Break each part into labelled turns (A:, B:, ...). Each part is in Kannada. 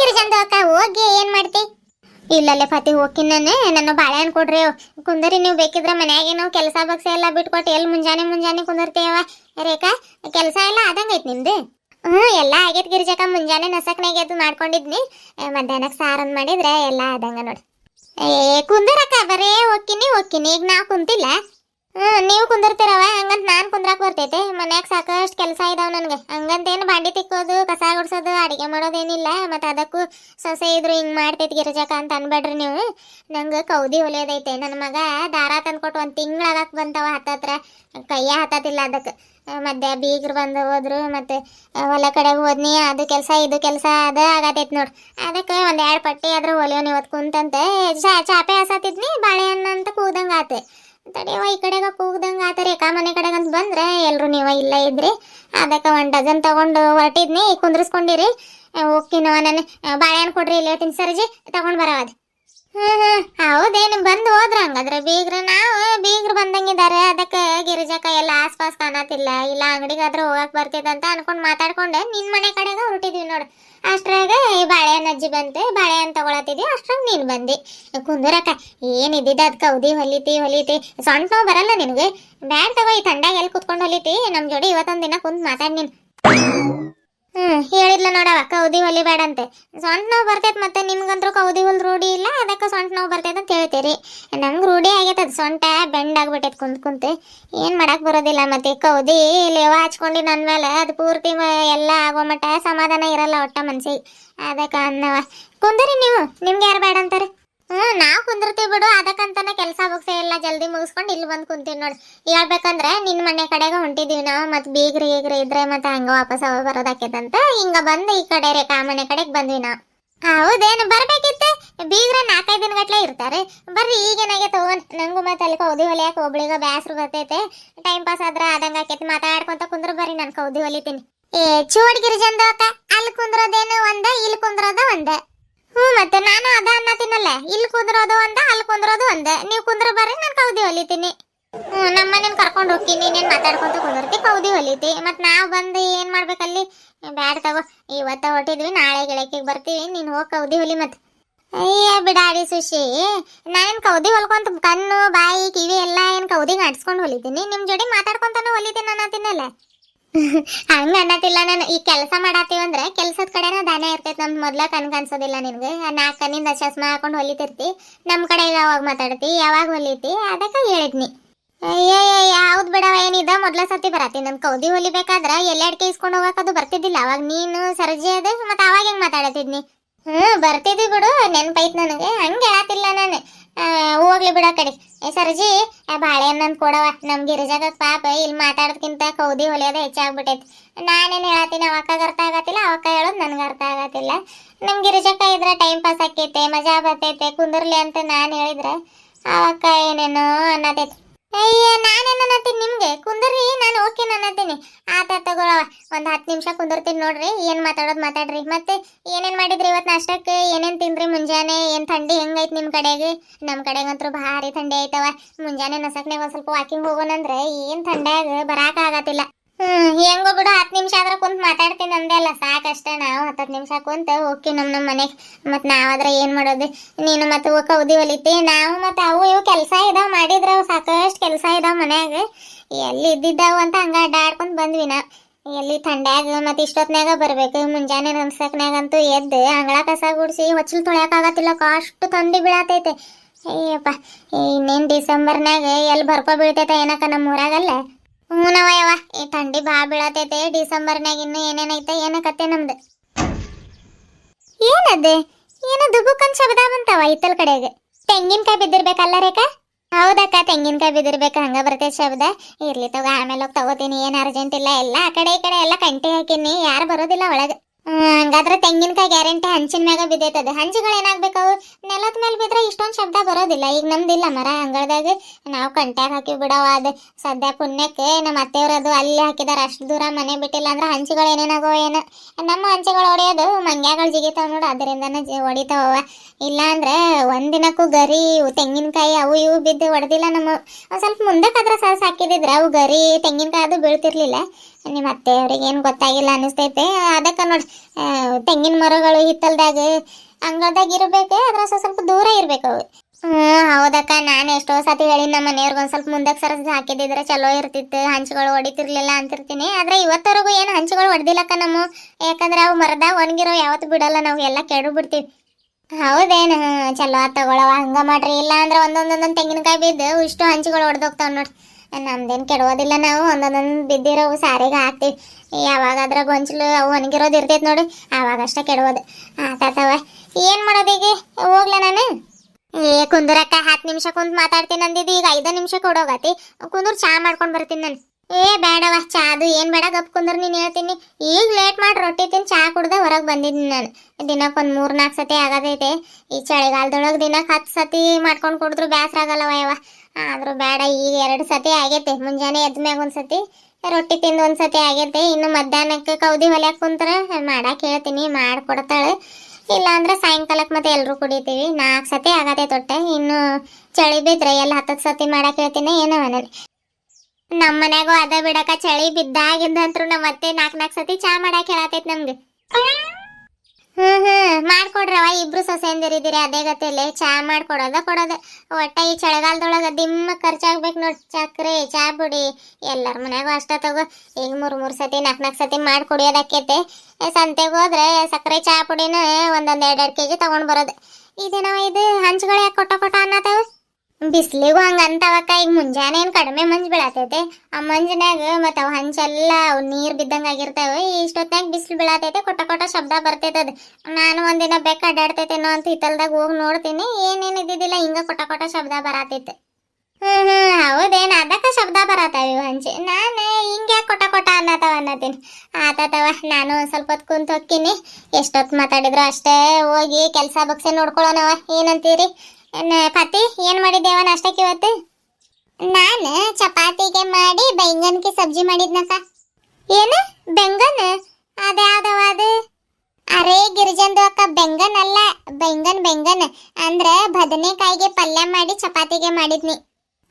A: ಗಿರಿಜಂದು ಅಕ್ಕ ಹೋಗಿ ಏನ್ ಮಾಡ್ತಿ? ಇಲ್ಲಲ್ಲೇ ಪತಿ ಹೋಗಿನೇ ನಾನು. ನನ್ನ ಬಾಳೆಹಣ್ಣು ಕೊಡ್ರಿ. ಕುಂದರಿ ನೀವು ಬೇಕಿದ್ರೆ ಮನ್ಯಾಗೇನೋ ಕೆಲಸ ಬಗ್ಸ ಎಲ್ಲ ಬಿಟ್ಕೊಟ್ಟು ಎಲ್ಲಿ ಮುಂಜಾನೆ ಮುಂಜಾನೆ ಕುಂದರ್ತೇವ ರೇಖಾ, ಕೆಲಸ ಎಲ್ಲ ಆದಂಗೈತಿ ನಿಮ್ದು? ಹ್ಞೂ ಎಲ್ಲ ಆಗೈತೆ ಗಿರಿಜಕ್ಕ. ಮುಂಜಾನೆ ನಸಕ್ನಾಗ ಎದ್ದು ಮಾಡ್ಕೊಂಡಿದ್ನಿ. ಮಧ್ಯಾಹ್ನಕ್ಕೆ ಸಾರನ್ ಮಾಡಿದ್ರೆ ಎಲ್ಲ ಆದಂಗ ನೋಡಿ. ಏ, ಕುಂದರಕ್ಕ, ಬರೇ ಹೋಗ್ತೀನಿ ಹೋಗ್ತೀನಿ. ಈಗ ನಾವು ಕುಂತಿಲ್ಲ. ಹ್ಞೂ ನೀವು ಕುಂದಿರ್ತೀರವ, ಹಂಗಂತ ನಾನು ಕುಂದ್ರಾಕ್ ಬರ್ತೈತೆ. ಮನ್ಯಾಗ ಸಾಕಷ್ಟು ಕೆಲಸ ಇದಾವ ನನಗೆ. ಹಂಗಂತೇನು ಬಾಂಡಿ ತಿಕ್ಕೋದು, ಕಸ ಗುಡ್ಸೋದು, ಅಡಿಗೆ ಮಾಡೋದೇನಿಲ್ಲ. ಮತ್ತು ಅದಕ್ಕೂ ಸೊಸೆ ಇದ್ರು ಹಿಂಗೆ ಮಾಡ್ತೈತಿ ಗಿರಿಜಾಕ ಅಂತ ಅನ್ಬೇಡ್ರಿ ನೀವು. ನಂಗೆ ಕೌದಿ ಹೊಲಿಯೋದೈತೆ. ನನ್ನ ಮಗ ದಾರ ತಂದ್ಕೊಟ್ಟು ಒಂದು ತಿಂಗಳಾಗಕ್ಕೆ ಬಂತವ ಹತ್ತತ್ರ. ಕೈಯ ಹತ್ತತಿಲ್ಲ ಅದಕ್ಕೆ ಮಧ್ಯ ಬೀಗ್ರು ಬಂದು ಹೋದ್ರು, ಮತ್ತು ಹೊಲ ಕಡೆ ಹೋದ್ನಿ. ಅದು ಕೆಲಸ, ಇದು ಕೆಲಸ, ಅದ ಆಗತೈತಿ ನೋಡಿ. ಅದಕ್ಕೆ ಒಂದು ಎರಡು ಪಟ್ಟಿ ಆದ್ರೂ ಹೊಲಿಯೋನಿ ಇವತ್ತು ಕುಂತಂತೆ. ಚಾಪೆ ಹಸತಿದ್ನಿ ಬಾಳೆಹಣ್ಣು ಅಂತ ಕೂದಂಗೆ ಆತೆ ತಡಿಯವ ಈ ಕಡೆಗ ಕೂಗ್ದಂಗೆ ಆತರ ಕಾ ಮನೆ ಕಡೆಗೆ ಅಂತ ಬಂದ್ರೆ ಎಲ್ಲರೂ ನೀವ ಇಲ್ಲ ಇದ್ರಿ. ಅದಕ್ಕೆ ಒಂದು ಡಜನ್ ತಗೊಂಡು ಹೊರಟಿದ್ನಿ, ಕುಂದ್ರಿಸ್ಕೊಂಡಿರಿ. ಹೋಗ್ತೀನವ ನಾನು. ಬಾಳೆಹಣ್ಣು ಕೊಡ್ರಿ, ಇಲ್ಲಿ ಹೇಳ್ತೀನಿ, ಸರ್ಜಿ, ತಗೊಂಡು ಬರವಾದ ಅದು. ಹ್ಮ್ ಹೌದೇನು ಬಂದು ಹೋದ್ರ ಹಂಗಾದ್ರೆ ಬೀಗ್ರ, ನಾವು ಬೀಗ್ರು ಬಂದಂಗಿದ್ದಾರೆ, ಅದಕ್ಕೆ ಗಿರಿಜಕ್ಕ ಎಲ್ಲ ಆಸ್ಪಾಸ್ ಕಾಣತಿಲ್ಲ ಇಲ್ಲ ಅಂಗಡಿಗಾದ್ರೂ ಹೋಗಕ್ ಬರ್ತಿದಂತ ಅನ್ಕೊಂಡು ಮಾತಾಡ್ಕೊಂಡೆ, ನಿನ್ ಮನೆ ಕಡೆಗೆ ಹೊರಟಿದ್ವಿ ನೋಡು. ಅಷ್ಟ್ರಾಗ ಈ ಬಾಳೆಹಣ್ಣು ಅಜ್ಜಿ ಬಂತೆ, ಬಾಳೆಹಣ್ಣು ತಗೊಳತಿದ್ವಿ ಅಷ್ಟ್ರಾಗ ನೀನ್ ಬಂದಿ. ಕುಂದರಕ್ಕ ಏನಿದ್ದಿದ್ದು ಅದಕ್ಕೆ ಕೌದಿ ಹೊಲಿತಿ ಹೊಲಿತಿ. ಸೊಂಟ ನೋವು ಬರಲ್ಲ ನಿನಗೆ. ಬ್ಯಾಡ್ ತಗೋ, ಈ ತಂಡಾಗ ಎಲ್ಲಿ ಕುತ್ಕೊಂಡು ಹೊಲಿತಿ? ನಮ್ ಜೋಡಿ ಇವತ್ತೊಂದು ದಿನ ಕುಂತ್ ಮಾತಾಡ್ ನೀನ್. ಹ್ಮ್, ಹೇಳಿದ್ಲ ನೋಡವ ಕೌದಿ ಹೊಲಿಬೇಡಂತೆ ಸೊಂಟ ನೋವು ಬರ್ತೈತೆ ಮತ್ತೆ ನಿಮ್ಗಂತ್ರು ಕೌದಿ ಹೊಲ್ ರೂಢಿ ಇಲ್ಲ, ಅದಕ್ಕೆ ಸೊಂಟ ನೋವು ಬರ್ತೈತೆ ಅಂತ ಹೇಳ್ತೀರಿ. ನಂಗೆ ರೂಢಿ ಆಗೈತೆ ಅದು, ಸೊಂಟ ಬೆಂಡ್ ಆಗ್ಬಿಟ್ಟೈತೆ ಕುಂತ್ ಕುಂತ. ಏನು ಮಾಡಕ್ ಬರೋದಿಲ್ಲ ಮತ್ತೆ, ಕೌದಿ ಲೇವ ಹಚ್ಕೊಂಡು ನನ್ನ ಮೇಲೆ ಅದು ಪೂರ್ತಿ ಎಲ್ಲ ಆಗೋ ಮಟ್ಟ ಸಮಾಧಾನ ಇರಲ್ಲ ಒಟ್ಟ ಮನ್ಸಿಗೆ. ಅದಕ್ಕೆ ಅನ್ನವ. ಕುಂದರಿ ನೀವು, ನಿಮ್ಗೆ ಯಾರು ಬೇಡ ಅಂತಾರೆ? ಹ್ಞೂ ನಾವು ಕುಂದಿರ್ತೀವಿ ಬಿಡು. ಅದಕ್ಕಂತಾನೆ ಕೆಲಸ ಬುಕ್ಸ ಎಲ್ಲ ಜಲ್ದಿ ಮುಗಿಸ್ಕೊಂಡು ಇಲ್ಲಿ ಬಂದು ಕುಂತೀವಿ ನೋಡಿ. ಹೇಳ್ಬೇಕಂದ್ರೆ ನಿನ್ನ ಮನೆ ಕಡೆಗೆ ಹೊಂಟಿದೀವಿ ನಾವು ಮತ್ತೆ ಬೀಗ್ರಿ ಗೀಗ್ರಿ ಇದ್ರೆ ಮತ್ತೆ ಹಂಗ ವಾಪಸ್ ಅವ ಬರೋದಾಕೈತಂತ ಹಿಂಗ ಬಂದು ಈ ಕಡೆ ರೇಖಾ ಮನೆ ಕಡೆಗೆ ಬಂದ್ವಿ ನಾವು. ಹೌದೇನು? ಬರ್ಬೇಕಿತ್ತೆ. ಬೀಗ್ರ ನಾಲ್ಕೈದು ದಿನಗಟ್ಲೆ ಇರ್ತಾರೆ. ಬರ್ರಿ ಈಗೇನಾಗೆ ಹೋಗೋಣ ನಂಗೂ ಮತ್ತೆ ಅಲ್ಲಿ ಕೌದಿ ಹೊಲಿಯಕ್ಕೆ ಒಬ್ಳಿಗ ಬ್ಯಾಸ್ರು ಬರ್ತೈತೆ. ಟೈಮ್ ಪಾಸ್ ಆದ್ರೆ ಆದಂಗ ಆಕೈತಿ. ಮಾತಾಡ್ಕೊಂತ ಕುಂದ್ರ ಬರ್ರಿ, ನಾನು ಕೌದಿ ಹೊಲಿತೀನಿ. ಏ ಚೂಡ್ ಗಿರಿಜಂದ ಅಲ್ಲಿ ಕುಂದ್ರೋದೇನು ಒಂದ, ಇಲ್ಲಿ ಕುಂದ್ರೋದ ಒಂದ. ಹ್ಞೂ ಮತ್ತೆ ನಾನು ಅದ ಅನ್ನತೀನಲ್ಲ ಇಲ್ಲಿ ಕುಂದ್ರೋದು ಒಂದ, ಅಲ್ಲಿ ಕುಂದ್ರೋದು ಒಂದ. ನೀವು ಕುಂದ್ರ ಬರ್ರಿ, ನಾನು ಕೌದಿ ಹೊಲಿತೀನಿ. ಹ್ಞೂ, ನಮ್ಮನೇನ್ ಕರ್ಕೊಂಡು ಹೋಗ್ತೀನಿ ನೀನೇನು ಮಾತಾಡ್ಕೊಂತ ಕುಂದಿರ್ತಿ, ಕೌದಿ ಹೊಲಿತಿ. ಮತ್ತು ನಾವು ಬಂದು ಏನು ಮಾಡ್ಬೇಕಲ್ಲಿ ಬ್ಯಾಡ ತಗೋ, ಇವತ್ತ ಹೊಟ್ಟಿದ್ವಿ ನಾಳೆ ಗೆಳಕಿಗೆ ಬರ್ತೀವಿ, ನೀನು ಹೋಗಿ ಕೌದಿ ಹೊಲಿ ಮತ್ತೆ ಅಯ್ಯ ಬಿಡಾಡಿ ಸುಶಿ, ನಾನೇನು ಕೌದಿ ಹೊಲ್ಕೊಂತ ಕಣ್ಣು, ಬಾಯಿ, ಕಿವಿ ಎಲ್ಲ ಏನು ಕೌದಿಗೆ ಆಡಿಸ್ಕೊಂಡು ಹೊಲಿತೀನಿ? ನಿಮ್ಮ ಜೋಡಿ ಮಾತಾಡ್ಕೊಂತಾನೆ ಹೊಲಿತೀನಿ ಅನ್ನತೀನಲ್ಲ ಹಂಗ ಅನ್ನತಿಲ್ಲ ನಾನು. ಈ ಕೆಲಸ ಮಾಡತ್ತೀವಿ ಅಂದ್ರೆ ಕೆಲ್ಸದ ಕಡೆನ ದಾನ ಇರ್ತೈತಿ ನಮ್ ಮೊದ್ಲ ಕಣ್ ಅನ್ಸೋದಿಲ್ಲ ನಿನ್ಗೆ ನಾಲ್ಕು ಕಣ್ಣಿಂದ ಚಸ್ಮಾ ಹಾಕೊಂಡು ಹೊಲಿತಿರ್ತಿ. ನಮ್ಮ ಕಡೆ ಯಾವಾಗ ಮಾತಾಡ್ತಿ, ಯಾವಾಗ ಹೊಲಿತಿ, ಅದಕ್ಕೆ ಹೇಳಿದ್ನಿ. ಏ ಯಾವ್ದು ಬಿಡವ ಏನಿದ ಮೊದ್ಲ ಸತಿ ಬರತ್ತಿ ನನ್ ಕೌದಿ ಹೊಲಿಬೇಕಾದ್ರ ಎಲ್ಲೆಡ್ ಇಸ್ಕೊಂಡು ಹೋಗಕ್ ಅದು ಬರ್ತಿದ್ದಿಲ್ಲ. ಅವಾಗ ನೀನು ಸರ್ಜಿ ಅದ, ಮತ್ತೆ ಅವಾಗ ಹೆಂಗ್ ಮಾತಾಡತಿದ್ನಿ? ಹ್ಮ್, ಬರ್ತಿದ್ವಿ ಬಿಡು, ನೆನ್ಪೈತ್ ನನಗೆ. ಹಂಗೆ ಹೇಳತ್ತಿಲ್ಲ ನಾನು. ಹೋಗ್ಲಿ ಬಿಡ ಕಡೆ. ಏ ಸರ್ಜಿ, ಆ ಬಾಳೆಹಣ್ಣನ್ ಕೊಡವ ನಮ್ ಗಿರಿಜಾಗ ಪಾಪ ಇಲ್ಲಿ ಮಾತಾಡೋದ್ಕಿಂತ ಕೌದಿ ಹೊಲಿಯೋದ ಹೆಚ್ಚಾಗ್ಬಿಟ್ಟೈತಿ. ನಾನೇನು ಹೇಳತ್ತೀನಿ, ಅವಕ್ಕಾಗ ಅರ್ಥ ಆಗತ್ತಿಲ್ಲ, ಅವಕ್ಕ ಹೇಳೋದು ನನ್ಗೆ ಅರ್ಥ ಆಗತ್ತಿಲ್ಲ. ನಮ್ ಗಿರಿಜಕ್ಕ ಇದ್ರೆ ಟೈಮ್ ಪಾಸ್ ಆಕೈತೆ ಮಜಾ ಬರ್ತೈತೆ, ಕುಂದರ್ಲಿ ಅಂತ ನಾನು ಹೇಳಿದ್ರೆ, ಅವಕ್ಕ ಏನೇನೋ ಅನ್ನತೈತಿ. ಅಯ್ಯ ನಾನೇನು ಅನ್ನತ್ತೀನಿ ನಿಮ್ಗೆ? ಕುಂದರ್ರಿ, ನಾನು ಓಕೆ ಅನ್ನತ್ತೀನಿ ಆತ ತಗೊಳವ ಒಂದು ಹತ್ತು ನಿಮಿಷ ಕುಂದರ್ತೀನಿ ನೋಡ್ರಿ, ಏನು ಮಾತಾಡೋದು ಮಾತಾಡ್ರಿ. ಮತ್ತೆ ಏನೇನ್ ಮಾಡಿದ್ರಿ ಇವತ್ತು ನಾಷ್ಟಕ್ಕೆ? ಏನೇನ್ ತಿಂದ್ರಿ ಮುಂಜಾನೆ? ಏನ್ ಥಂಡಿ ಹೆಂಗೈತೆ ನಿಮ್ಮ ಕಡೆಗೆ? ನಮ್ಮ ಕಡೆಗಂತೂ ಭಾರಿ ಥಂಡಿ ಐತವ ಮುಂಜಾನೆ ನಸಕ್ನಾಗ ಒಂದ್ ಸ್ವಲ್ಪ ವಾಕಿಂಗ್ ಹೋಗೋಣಂದ್ರೆ ಏನು ಥಂಡ್ಯಾಗ ಬರಾಕ ಆಗತ್ತಿಲ್ಲ ಹ್ಮ್ ಹೆಂಗೋ ಬಿಡು ಹತ್ತು ನಿಮಿಷ ಆದ್ರೆ ಕುಂತ್ ಮಾತಾಡ್ತೀನಿ ಅಂದೆ ಅಲ್ಲ, ಸಾಕಷ್ಟೇ ನಾವು ಹತ್ತತ್ತು ನಿಮಿಷ ಕುಂತ ಹೋಗಿ ನಮ್ಮ ನಮ್ಮ ಮನೆಗೆ ಮತ್ ನಾವಾದ್ರೆ ಏನ್ ಮಾಡೋದು? ನೀನು ಮತ್ತೆ ಕೌದಿ ಹೊಲಿತಿ? ನಾವು ಮತ್ತೆ ಅವು ಇವು ಕೆಲಸ ಇದಾವ ಮಾಡಿದ್ರೆ ಅವು ಸಾಕಷ್ಟು ಕೆಲಸ ಇದಾವ ಮನ್ಯಾಗ. ಎಲ್ಲಿ ಇದ್ದಿದ್ದಾವು ಅಂತ ಹಂಗ ಅಡ್ಡಾಡ್ಕೊಂಡು ಬಂದ್ವಿ ನಾ ಎಲ್ಲಿ ಥಂಡ್ಯಾಗ ಮತ್ತೆ ಇಷ್ಟೊತ್ನ್ಯಾಗ ಬರ್ಬೇಕು, ಮುಂಜಾನೆ ನಮ್ಸಕ್ನಾಗಂತೂ ಎದ್ದು ಅಂಗಳ ಕಸ ಗುಡಿಸಿ ಹೊಚ್ಚಲು ತೊಳ್ಯಾಕಾಗತ್ತಿಲ್ಲ ಅಷ್ಟು ತಂದಿ ಬೀಳತೈತೆ. ಅಯ್ಯಪ್ಪ ಇನ್ನೇನು ಡಿಸೆಂಬರ್ನಾಗ ಎಲ್ಲಿ ಬರ್ಕೊ ಬೀಳ್ತೈತೆ ಏನಕ್ಕ ನಮ್ಮ ಊರಾಗಲ್ಲ? ಹ್ಞೂನವ ಯವ್ವ ಈ ಥಂಡಿ ಭಾಳ ಬೀಳತೈತೆ, ಡಿಸೆಂಬರ್ನ್ಯಾಗ ಇನ್ನೂ ಏನೇನೈತೆ ಏನಕತ್ತೆ ನಮ್ದು? ಏನದೆ? ಏನೋ ದುಬುಕನ್ ಶಬ್ದ ಬಂತವ ಇತ್ತಲ್ ಕಡೆಗೆ? ತೆಂಗಿನಕಾಯಿ ಬಿದ್ದಿರ್ಬೇಕಲ್ಲ ರೇಖಾ? ಹೌದಕ್ಕ, ತೆಂಗಿನಕಾಯಿ ಬಿದ್ದಿರ್ಬೇಕು, ಹಂಗ ಬರ್ತೈತೆ ಶಬ್ದ. ಇರ್ಲಿ ತಗೋ, ಆಮೇಲೆ ಹೋಗಿ ತಗೋತೀನಿ, ಏನು ಅರ್ಜೆಂಟ್ ಇಲ್ಲ, ಎಲ್ಲ ಆ ಕಡೆ ಈ ಕಡೆ ಎಲ್ಲ ಕಂಟಿ ಹಾಕಿನಿ, ಯಾರು ಬರೋದಿಲ್ಲ ಒಳಗೆ. ಹಂಗಾದ್ರೆ ತೆಂಗಿನಕಾಯಿ ಗ್ಯಾರಂಟಿ ಹಂಚಿನ ಮ್ಯಾಗ ಬಿದ್ದೈತದ. ಹಂಚುಗಳು ಏನಾಗ್ಬೇಕು ನೆಲದ ಮೇಲೆ ಬಿದ್ರೆ ಇಷ್ಟೊಂದು ಶಬ್ದ ಬರೋದಿಲ್ಲ. ಈಗ ನಮ್ದಿಲ್ಲ ಮರ ಅಂಗಳದಾಗ. ನಾವು ಕಂಟ್ಯಾಗ ಹಾಕಿ ಬಿಡವ. ಅದು ಸದ್ಯ ಪುಣ್ಯಕ್ಕೆ ನಮ್ಮ ಅತ್ತೆಯವ್ರದು ಅಲ್ಲಿ ಹಾಕಿದಾರೆ. ಅಷ್ಟು ದೂರ ಮನೆ ಬಿಟ್ಟಿಲ್ಲ ಅಂದ್ರೆ ಹಂಚುಗಳು ಏನೇನಾಗೋ ಏನು. ನಮ್ಮ ಹಂಚುಗಳು ಹೊಡೆಯೋದು ಮಂಗ್ಯಾಗಳು ಜಿಗಿತಾವ ನೋಡು. ಅದರಿಂದನೇ ಜಿ ಹೊಡಿತಾವ ಇಲ್ಲ ಅಂದ್ರೆ ಒಂದಿನಕ್ಕೂ ಗರಿ ತೆಂಗಿನಕಾಯಿ ಅವು ಇವು ಬಿದ್ದು ಹೊಡೆದಿಲ್ಲ ನಮ್ಮ ಸ್ವಲ್ಪ ಮುಂದಕ್ಕಾದ್ರೆ ಸಾಸ್ ಹಾಕಿದಿದ್ರೆ ಅವು ಗರಿ ತೆಂಗಿನಕಾಯಿ ಅದು ಬೀಳ್ತಿರ್ಲಿಲ್ಲ. ನಿಮ್ಮ ಅತ್ತೆ ಅವ್ರಿಗೆ ಏನು ಗೊತ್ತಾಗಿಲ್ಲ ಅನಿಸ್ತೈತೆ ಅದಕ್ಕೆ ನೋಡಿ ತೆಂಗಿನ ಮರಗಳು ಹಿತ್ತಲ್ದಾಗ, ಅಂಗಳದಾಗ ಇರಬೇಕು ಅದ್ರ ಸ್ವಲ್ಪ ದೂರ ಇರಬೇಕು ಅವು. ಹೌದಕ್ಕ, ನಾನು ಎಷ್ಟೋ ಸತಿ ಹೇಳಿ ನಮ್ಮ ಮನೆಯವ್ರಿಗೆ ಒಂದು ಸ್ವಲ್ಪ ಮುಂದಕ್ಕೆ ಸರಸ್ ಹಾಕಿದಿದ್ರೆ ಚಲೋ ಇರ್ತಿತ್ತು, ಹಂಚುಗಳು ಹೊಡಿತಿರ್ಲಿಲ್ಲ ಅಂತಿರ್ತೀನಿ. ಆದರೆ ಇವತ್ತವರೆಗೂ ಏನು ಹಂಚುಗಳು ಹೊಡೆದಿಲ್ಲಕ್ಕ ನಮ್ಮ, ಯಾಕಂದ್ರೆ ಅವು ಮರದಾಗ ಒಣಗಿರೋ ಯಾವತ್ತು ಬಿಡಲ್ಲ, ನಾವು ಎಲ್ಲ ಕೆಡು ಬಿಡ್ತೀವಿ. ಹೌದೇನು ಚಲೋ ತಗೊಳವ ಹಂಗೆ ಮಾಡ್ರಿ. ಇಲ್ಲ ಅಂದ್ರೆ ಒಂದೊಂದೊಂದೊಂದು ತೆಂಗಿನಕಾಯಿ ಬಿದ್ದು ಇಷ್ಟು ಹಂಚುಗಳು ಹೊಡೆದೋಗ್ತಾವೆ ನೋಡಿ. ನಮ್ದೇನು ಕೆಡೋದಿಲ್ಲ ನಾವು. ಒಂದೊಂದೊಂದು ಬಿದ್ದಿರೋವು ಸಾರಿಗೆ ಹಾಕ್ತೀವಿ. ಯಾವಾಗಾದ್ರ ಗೊಂಚಲು ಅವು ಒಣಗಿರೋದು ಇರ್ತೈತೆ ನೋಡಿ. ಅವಾಗಷ್ಟೇ ಕೆಡೋದು ಆತಾತವ ಏನು ಮಾಡೋದೀಗ ಹೋಗ್ಲ ನಾನು? ಏ, ಕುಂದರಕ್ಕ, ಹತ್ತು ನಿಮಿಷ ಕುಂತು ಮಾತಾಡ್ತೀನಿ ಅಂದಿದ್ದು. ಈಗ ಐದು ನಿಮಿಷ ಕೊಡೋಗತಿ. ಕುಂದ್ರ ಚಾ ಮಾಡ್ಕೊಂಡು ಬರ್ತೀನಿ ನಾನು. ಏ ಬೇಡವ ಚಾ ಅದು ಏನು ಬೇಡ, ಗಪ್ ಕುಂದ್ರ, ನೀನು ಹೇಳ್ತೀನಿ. ಈಗ ಲೇಟ್ ಮಾಡಿ ರೊಟ್ಟಿ ತಿಂದು ಚಾ ಕುಡ್ದೆ ಹೊರಗೆ ಬಂದಿದ್ದೀನಿ ನಾನು. ದಿನಕ್ಕೆ ಒಂದು ಮೂರು ನಾಲ್ಕು ಸತಿ ಆಗತೈತೆ ಈ ಚಳಿಗಾಲದೊಳಗೆ ದಿನಕ್ಕೆ ಹತ್ತು ಸತಿ ಮಾಡ್ಕೊಂಡು ಕುಡಿದ್ರು ಬೇಸರ ಆಗಲ್ಲವ ಯವ್ವ ಆದ್ರೂ ಬೇಡ, ಈಗ ಎರಡು ಸತಿ ಆಗೈತೆ. ಮುಂಜಾನೆ ಎದ್ದ ಮ್ಯಾಗ ಒಂದು ರೊಟ್ಟಿ ತಿಂದು ಒಂದು ಸತಿ ಆಗೈತೆ. ಇನ್ನು ಮಧ್ಯಾಹ್ನಕ್ಕೆ ಕೌದಿ ಹೊಲ್ಯಾಕ ಕುಂತ್ರೆ ಮಾಡಕ್ಕೆ ಹೇಳ್ತೀನಿ, ಮಾಡಿಕೊಡ್ತಾಳೆ. ಇಲ್ಲ ಅಂದ್ರೆ ಸಾಯಂಕಾಲಕ್ಕೆ ಮತ್ತೆ ಎಲ್ಲರೂ ಕುಡಿತೀವಿ. ನಾಲ್ಕು ಸತಿ ಆಗತ್ತೆ ತೊಟ್ಟೆ. ಇನ್ನು ಚಳಿ ಬಿದ್ರೆ ಎಲ್ಲ ಹತ್ತತ್ತು ಸತಿ ಮಾಡಕ್ಕೆ ಹೇಳ್ತೀನಿ, ಏನೋ ಮನೇಲಿ ನಮ್ಮ ಮನ್ಯಾಗೂ ಅದ ಬಿಡಕ ಚಳಿ ಬಿದ್ದಾಗಿದ್ದಂತ್ರು ನಮ್ಮ ಅತ್ತೆ ನಾಲ್ಕು ನಾಲ್ಕು ಸತಿ ಚಾ ಮಾಡಕ್ಕೆ ಹೇಳತೈತಿ ನಮ್ಗೆ. ಹ್ಮ್ ಹ್ಮ್. ಮಾಡ್ಕೊಡ್ರವ ಇಬ್ರು ಸೊಸೆಂದಿರಿದ್ದೀರಿ ಅದೇ ಗತಿಯಲ್ಲಿ ಚಾ ಮಾಡ್ಕೊಡೋದ ಕೊಡೋದ. ಒಟ್ಟ ಈ ಚಳಿಗಾಲದೊಳಗ ದಿಮ್ಮ ಖರ್ಚಾಗ್ಬೇಕು ನೋಡಿ ಚಾಕ್ರಿ, ಚಾ ಪುಡಿ. ಎಲ್ಲರ ಮನ್ಯಾಗೂ ಅಷ್ಟ ತಗೋ. ಈಗ ಮೂರು ಮೂರು ಸತಿ ನಾಲ್ಕು ನಾಲ್ಕು ಸತಿ ಮಾಡಿ ಕುಡಿಯೋದಕ್ಕೈತೆ. ಸಂತೆಗೆ ಹೋದ್ರೆ ಸಕ್ಕರೆ ಚಾ ಪುಡಿನ ಒಂದೊಂದ್ ಎರಡೆರಡು ಕೆಜಿ ತಗೊಂಡ್ ಬರೋದು. ಇದೇನವ ಇದು? ಹಂಚುಗಳು ಯಾಕೆ ಕೊಟ್ಟ ಕೊಟ್ಟ ಅನ್ನತಾವ? ಬಿಸ್ಲಿಗೂ ಹಂಗೆ ಅಂತವಕ್ಕ, ಈಗ ಮುಂಜಾನೆ ಏನು ಕಡಿಮೆ ಮಂಜು ಬೀಳತೈತೆ. ಆ ಮಂಜಿನಾಗ ಮತ್ತ ಅವು ಹಂಚೆಲ್ಲ ಅವು ನೀರು ಬಿದ್ದಂಗ ಇಷ್ಟೊತ್ತಾಗ ಬಿಸಿಲು ಬೀಳತೈತೆ, ಕೊಟ್ಟ ಕೊಟ್ಟ ಶಬ್ದ ಬರ್ತೈತದ ನಾನು ಒಂದಿನ ಬೆಕ್ಕ ಅಡ್ಡಾಡ್ತೈತೇನೋ ಅಂತ ಹಿತ್ತಲ್ದಾಗ ಹೋಗಿ ನೋಡ್ತೀನಿ, ಏನೇನು ಇದ್ದಿದ್ದಿಲ್ಲ, ಹಿಂಗೆ ಕೊಟ್ಟ ಕೊಟ್ಟ ಶಬ್ದ ಬರತೈತೆ. ಹ್ಞೂ ಹ್ಞೂ ಹೌದೇನ, ಅದಕ್ಕೆ ಶಬ್ದ ಬರತಾವ ಹಂಚೆ ಹಂಚಿ. ನಾನು ಹಿಂಗೆ ಕೊಟ್ಟ ಕೊಟ್ಟ ಅನ್ನತಾವ ಅನ್ನತೀನಿ. ಆತತವ, ನಾನು ಒಂದ್ ಸ್ವಲ್ಪ ಹೊತ್ತು ಕುಂತು ಹೋಗ್ತೀನಿ ಎಷ್ಟೊತ್ತು ಮಾತಾಡಿದ್ರು ಅಷ್ಟೇ ಹೋಗಿ ಕೆಲಸ ಬಗ್ಸೆ ನೋಡ್ಕೊಳ್ಳೋಣವ ಏನಂತೀರಿ? ಪತಿ ಏನ್ ಮಾಡಿದ್ದೇವ ನಾಷ್ಟಕ್ಕೆ ಇವತ್ತು? ನಾನು ಚಪಾತಿಗೆ ಮಾಡಿ ಬೆಂಗನ್ಗೆ ಸಬ್ಜಿ ಮಾಡಿದ್ನಕ್ಕ ಏನು? ಬೆಂಗನ್? ಅದ್ಯಾವ್ದವ ಅದು? ಅರೆ ಗಿರಿಜಂದು ಅಕ್ಕ ಬೆಂಗನ್ ಅಲ್ಲ. ಬೆಂಗನ್ ಬೆಂಗನ್. ಅಂದ್ರೆ ಬದನೆಕಾಯಿಗೆ ಪಲ್ಯ ಮಾಡಿ ಚಪಾತಿಗೆ ಮಾಡಿದ್ನಿ.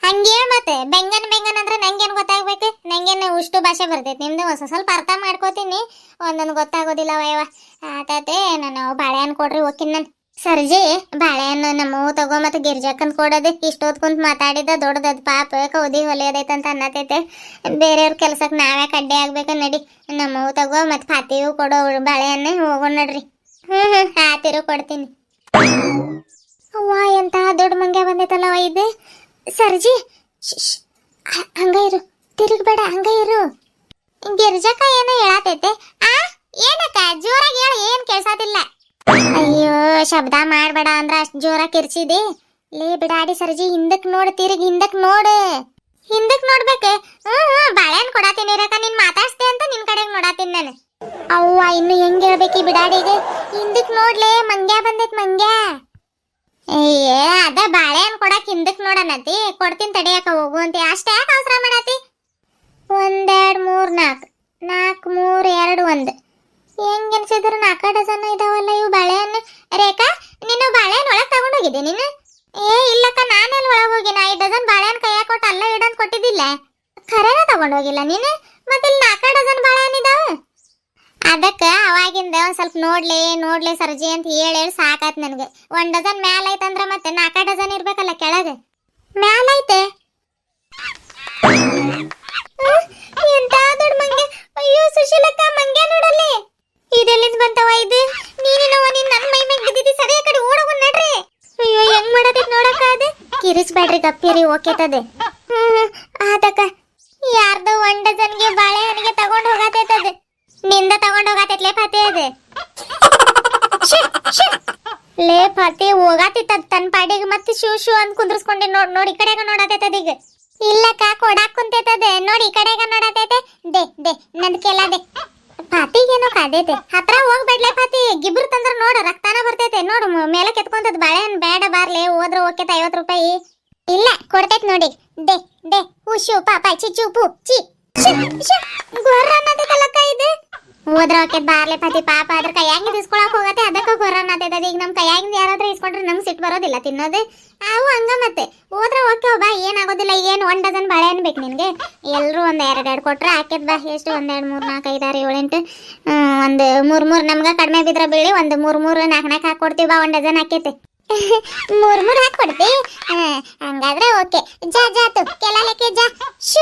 A: ಹಂಗೆ ಮತ್ತೆ ಬೆಂಗನ್ ಬೆಂಗನ್ ಅಂದ್ರೆ ನಂಗೇನ್ ಗೊತ್ತಾಗ್ಬೇಕು? ನಂಗೇನು ಉಷ್ಟು ಭಾಷೆ ಬರ್ತೈತಿ. ನಿಮ್ದು ಹೊಸ ಸ್ವಲ್ಪ ಅರ್ಥ ಮಾಡ್ಕೋತೀನಿ. ಒಂದೊಂದು ಗೊತ್ತಾಗೋದಿಲ್ಲ ವಯವ ಆತತೆ ನಾನು ಬಾಳೆಹಣ್ಣು ಕೊಡ್ರಿ ಓಕೆ ನಾನು. ಸರ್ಜಿ, ಬಾಳೆಹಣ್ಣು ನಮ್ಮವು ತಗೋ ಮತ್ತೆ ಗಿರ್ಜಕ್ಕಂತ ಕೊಡೋದು. ಇಷ್ಟೊತ್ತು ಕುಂತ ಮಾತಾಡಿದ ದೊಡ್ಡದ ಪಾಪ ಕೌದಿ ಹೊಲಿಯೋದೈತೆ ಅಂತ ಅನ್ನತೈತೆ. ಬೇರೆಯವ್ರ ಕೆಲ್ಸಕ್ಕೆ ನಾವೇ ಕಡ್ಡೆ ಆಗ್ಬೇಕು ನಡಿ. ನಮ್ಮವು ತಗೋ ಮತ್ತೆ ಪಾತಿವು ಕೊಡೋ ಬಾಳೆಹಣ್ಣೆ ಹೋಗೋಣ ನಡ್ರಿ. ಹ್ಞೂ ಹ್ಞೂ ಆತಿರು ಕೊಡ್ತೀನಿ. ಅವ್ವ, ಎಂತ ದೊಡ್ಡ ಮಂಗ್ಯ ಬಂದೈತಲ್ಲ ಇದು? ಸರ್ಜಿ ಹಂಗ ಇರು. ತಿರುಗಬೇಡ, ಹಂಗ ಇರು. ಗಿರ್ಜಕ್ಕ ಏನೋ ಹೇಳತೈತೆ. ಆ, ಏನಕ್ಕ? ಜೋರಾಗಿ ಹೇಳ, ಏನ್ ಕೇಳ್ಸೋದಿಲ್ಲ ಅಯ್ಯೋ, ಶಬ್ದ ಮಾಡ್ಬೇಡ ಅಂದ್ರ ಅಷ್ಟ್ ಜೋರ ಕಿರ್ಚಿದಿ. ಲೇ ಬಿಡಾಡಿ ಸರ್ಜಿ, ಹಿಂದಕ್ ನೋಡ್, ತಿರುಗಿ ಹಿಂದಕ್ ನೋಡು. ಹಿಂದಕ್ ನೋಡ್ಬೇಕು. ಹ್ಮ್ ಬಾಳೆಹಣ್ಣು ಕೊಡತೀನಿ ನೀನ್ ಮಾತಾಡ್ಸ್ದೆ ಅಂತ ನಿನ್ ಕಡೆಗೆ ನೋಡಾತೀನಿ ನಾನು. ಅವ್ವ, ಇನ್ನು ಹೆಂಗ್ ಹೇಳ್ಬೇಕಿ ಬಿಡಾಡಿಗೆ? ಹಿಂದಕ್ ನೋಡ್ಲೇ, ಮಂಗ್ಯ ಬಂದೈತ್ ಮಂಗ್ಯ. ಏ ಅದ ಬಾಳೆಹಣ್ಣು ಕೊಡಕ್ ಹಿಂದಕ್ ನೋಡನತಿ. ಕೊಡ್ತೀನಿ ತಡಿಯಕ ಹೋಗು ಅಂತ. ಅಷ್ಟೇ ಯಾಕೆ ಅವಸರ ಮಾಡತಿ? ಒಂದೆರಡು ಮೂರ್ ನಾಲ್ಕು ನಾಲ್ಕು ಮೂರ್ ಎರಡು ಒಂದು. ಹೆಂಗ್ ಅನ್ಸಿದ್ರು ನಾಲ್ಕ ಡಜನ್ ಇದಾವಲ್ಲ ಇವು ಬಾಳೆಹಣ್ಣು? ರೇಖಾ ನೀನು ಬಾಳೆಹಣ್ಣು ಒಳಗೆ ತಗೊಂಡೋಗಿದ್ದೆ ನೀನು? ಏ, ಇಲ್ಲಕ್ಕ ನಾನೆಲ್ಲ ಒಳಗೆ ಹೋಗಿನ ಐದು ಡಜನ್ ಬಾಳೆಹಣ್ಣು ಕೈಯಾಗ ಕೊಟ್ಟು ಅಲ್ಲ ಇಡಂತ ಕೊಟ್ಟಿದ್ದಿಲ್ಲ. ಖರೇನ ತಗೊಂಡೋಗಿಲ್ಲ ನೀನು? ಮತ್ತೆ ಇಲ್ಲಿ ನಾಲ್ಕ ಡಜನ್ ಬಾಳೆಹಣ್ಣು ಇದಾವ. ಅದಕ್ಕೆ ಅವಾಗಿಂದ ಒಂದ್ ಸ್ವಲ್ಪ ನೋಡ್ಲಿ ನೋಡ್ಲಿ ಸರ್ಜಿ ಅಂತ ಹೇಳಿ ಹೇಳಿ ಸಾಕಾತ್ ನನಗೆ. ಒಂದ್ ಡಜನ್ ಮ್ಯಾಲ ಐತಂದ್ರ ಮತ್ತೆ ನಾಲ್ಕ ಡಜನ್ ಇರ್ಬೇಕಲ್ಲ ಕೆಳಗೆ ಮ್ಯಾಲ ಐತೆ ಹ್ಮ್, ಎಂತ ದೊಡ್ಡ ಮಂಗೆ ಅಯ್ಯೋ ಸುಶೀಲಕ್ಕ ಮಂಗೆ ನೋಡಲ್ಲಿ ಇದೆಲ್ಲಿಂದ ಬಂತವ ಇದು ನೀನೇನವ ನೀನ್ ನನ್ನ ಮೈ ಮ್ಯಾಗ ಬಿದ್ದಿದ್ದಿ ಸರಿ ಆ ಕಡೆ ಓಡೋಗ ನಡ್ರಿ ಅಯ್ಯೋ ಹೆಂಗ್ ಮಾಡತೈತ್ ನೋಡಕ್ಕ ಅದು ಕಿರಿಸ್ಬೇಡ್ರಿ ಗಪ್ಪಿರಿ ಓಕೆತದೆ ಹ್ಮ್ ಆತಕ್ಕ ಯಾರ್ದೋ ಒಂದ್ ಡಜನ್ಗೆ ಬಾಳೆಹಣ್ಣಿಗೆ ತಗೊಂಡ್ ಹೋಗತೈತದೆ. ನಿಂದ ತಗೊಂಡ್ ಹೋಗತೈತ್ಲೆ ಫತೆ ಅದು. ಲೇ ಫತೆ ಹೋಗಾತಿತ್ತ ತನ್ನ ಪಾಡಿಗೆ ಮತ್ತೆ ಶೂ ಶೂ ಅಂತ ಕುಂದ್ರಸ್ಕೊಂಡಿ ನೋಡ್, ನೋಡಿ ಕಡೆಗ ನೋಡತೈತದ ಈಗ. ಇಲ್ಲಕ್ಕ ಕೊಡಾಕ್ ಕುಂತೈತದೆ. ನೋಡಿ ಈ ಕಡೆಗ ನೋಡತೈತೆ. ದೇ ದೇ, ನಂದ್ ದೇ. ಪಾತಿಗೇನೋ ಕಾದೈತೆ. ಹತ್ರ ಹೋಗ್ಬೇಡ್ಲೆ ಪಾತಿ. ಗಿಬ್ರು ತಂದ್ರ ನೋಡು, ರಕ್ತಾನ ಬರ್ತೈತೆ. ನೋಡು ಮೇಲೆ ಕೆತ್ಕೊಂತದ್ ಬಾಳೆಹಣ್ಣು ಬೇಡ ಬಾರ್ಲೆ. ಹೋದ್ರ ಓಕೆತ ಐವತ್ ರೂಪಾಯಿ. ಇಲ್ಲ, ಕೊಡ್ತೈತ್ ನೋಡಿ. ದೇ ದೇ ಉಶು ಪಾಪ ಚಿಚ್ಚು ಪು ಚಿ ಗೊರ್ರ ಅನ್ನೋದಕ್ಕಲ್ಲಕ್ಕ ಇದು. ಹೋದ್ರ ಓಕೆ ಬಾರ್ಲೆ ಪತಿ ಪಾಪ ಅದ್ರ ಕೈಯಾಗಿಂದ ಇಸ್ಕೊಳಕ್ ಹೋಗತ್ತೆ, ಅದಕ್ಕೆ ಕೊರೋನಾ ಅದ ಈಗ ನಮ್ ಕೈಯಾಗಿಂದ ಯಾರಾದ್ರೂ ಇಸ್ಕೊಂಡ್ರೆ ನಮ್ಗೆ ಸಿಟ್ಟು ಬರೋದಿಲ್ಲ ತಿನ್ನೋದು. ಅವು ಹಂಗ ಮತ್ತೆ. ಹೋದ್ರ ಓಕೆ ಬಾ, ಏನಾಗೋದಿಲ್ಲ, ಏನು ಒಂದ್ ಡಜನ್ ಬಾಳೆಹಣ್ಣು ಬೇಕು ನಿನ್ಗೆ. ಎಲ್ಲರೂ ಒಂದ್ ಕೊಟ್ರ ಎರಡ್ ಬಾ, ಎಷ್ಟು? ಒಂದ್ ಎರಡ್, ಮೂರ್, ನಾಲ್ಕು ಐದಾರು ಏಳು ಎಂಟು ಒಂದು ಮೂರ್ ಮೂರ್. ನಮ್ಗ ಕಡಿಮೆ ಬಿದ್ರ ಬೀಳಿ ಒಂದು ಮೂರ್ ಮೂರ್ ನಾಲ್ಕು ನಾಲ್ಕು ಹಾಕಿ ಕೊಡ್ತೀವಿ ಬಾ, ಒಂದ್ ಡಜನ್ ಹಾಕೈತೆ ಮೂರ್ ಮೂರ್ ಹಾಕಿ ಕೊಡ್ತಿ. ಹಂಗಾದ್ರೆ ಓಕೆ. ಜಾ ಜಾತು ಕೆಲಕ್ಕೆ ಜಾ. ಶು ಶು.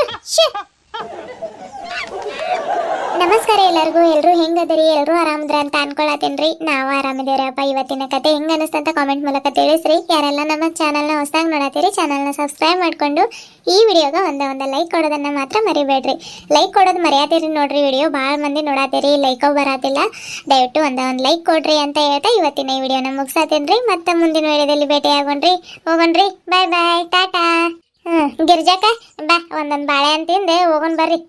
A: ಎಲ್ಲರಿಗೂ ಎಲ್ಲರೂ ಹೆಂಗದರಿ? ಎಲ್ಲರೂ ಆರಾಮದ್ರ ಅಂತ ಅನ್ಕೊಳತೇನ್ರಿ ನಾವು ಆರಾಮದೇವ್ರಪ್ಪ ಇವತ್ತಿನ ಕತೆ ಹೆಂಗ ಅನಿಸ್ತಂತ ಕಾಮೆಂಟ್ ಮೂಲಕ ತಿಳಿಸ್ರಿ. ಯಾರೆಲ್ಲ ನಮ್ಮ ಚಾನಲ್ನ ಹೊಸದಾಗಿ ನೋಡತ್ತೀರಿ ಚಾನಲ್ನ ಸಬ್ಸ್ಕ್ರೈಬ್ ಮಾಡ್ಕೊಂಡು ಈ ವಿಡಿಯೋಗೆ ಒಂದ ಒಂದ ಲೈಕ್ ಕೊಡೋದನ್ನ ಮಾತ್ರ ಮರಿಬೇಡ್ರಿ. ಲೈಕ್ ಕೊಡೋದು ಮರ್ಯಾದಿರಿ ನೋಡ್ರಿ. ವಿಡಿಯೋ ಭಾಳ ಮಂದಿ ನೋಡತ್ತೀರಿ. ಲೈಕೋ ಬರತ್ತಿಲ್ಲ. ದಯವಿಟ್ಟು ಒಂದ ಒಂದು ಲೈಕ್ ಕೊಡ್ರಿ ಅಂತ ಹೇಳ್ತಾ ಇವತ್ತಿನ ಈ ವಿಡಿಯೋನ ಮುಗಿಸತ್ತೇನ್ರಿ. ಮತ್ತೆ ಮುಂದಿನ ವಿಡಿಯೋದಲ್ಲಿ ಭೇಟಿ ಆಗೋಣ್ರಿ ಹೋಗೋಣ್ರಿ. ಬಾಯ್ ಬಾಯ್ ಟಾಟಾ. ಹ್ಞೂ ಗಿರ್ಜಾಕ ಬಾ, ಒಂದೊಂದು ಬಾಳೆ ಅಂತಿಂದೆ ಹೋಗೋಣ ಬರ್ರಿ.